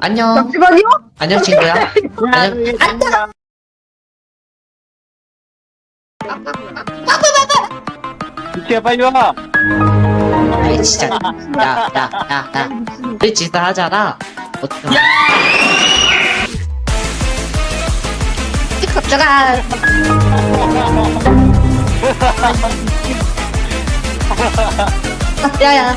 안녕. 잠시만요. 안녕 친구야. 네, 안녕. 안 뜨거. 이치야 빨리 와. 아이 진짜. 야, 야, 야, 야. 그 짓을 하잖아. 어떡하 갑자가. 야야.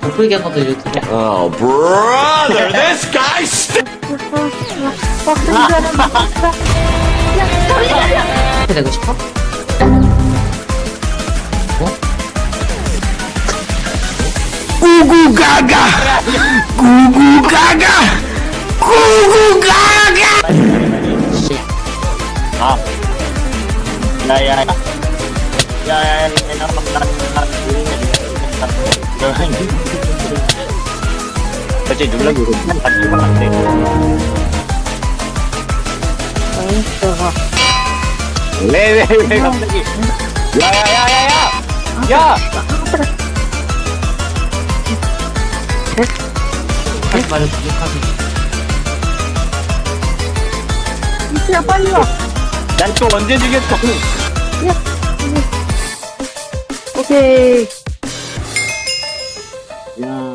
得意なこと言うとね。Oh, brother, this guy st- ググガガ。ググガガ。ググガガ。あいやい 어제 눌러기 그냥 다 찍으면 안 돼. 나이스가 왜, 왜, 왜, 갑자기. 야, 야, 야, 야, 야! 야! 하지 말아, 부족하지. 야 빨리 와. 난또 언제 죽였어? 야. 오케이. 야.